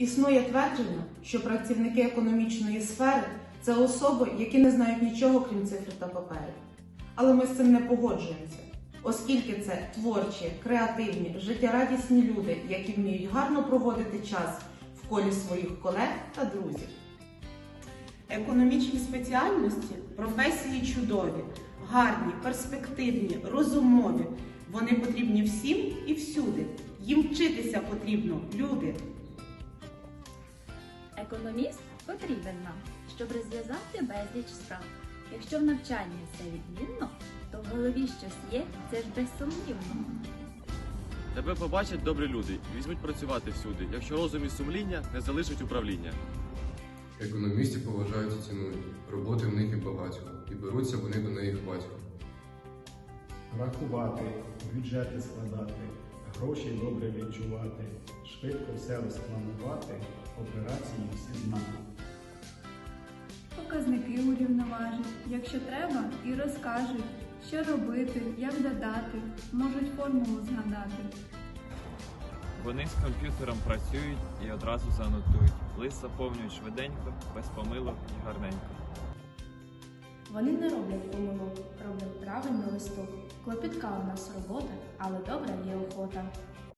Існує твердження, що працівники економічної сфери це особи, які не знають нічого крім цифр та паперів. Але ми з цим не погоджуємося, оскільки це творчі, креативні, життєрадісні люди, які вміють гарно проводити час в колі своїх колег та друзів. Економічні спеціальності професії чудові, гарні, перспективні, розумові. Вони потрібні всім і всюди. Їм вчитися потрібно, люди. Економіст потрібен нам, щоб розв'язати безліч справ. Якщо в навчанні все відмінно, то в голові щось є, це ж безсумнівно. Тебе побачать добрі люди, і візьмуть працювати всюди, якщо розум і сумління не залишать управління. Економістів поважають і цінують. Роботи в них і багатько, і беруться вони до неї хватько. рахувати, бюджети складати, гроші добре відчувати, швидко все розпланувати, операції всі знати. Показники урівноважать, якщо треба, і розкажуть, що робити, як додати, можуть формулу згадати. Вони з комп'ютером працюють і одразу занотують. Лист заповнюють швиденько, без помилок і гарненько. Вони не роблять помилок, роблять правильно листок. Клопітка у нас робота, але добра є охота.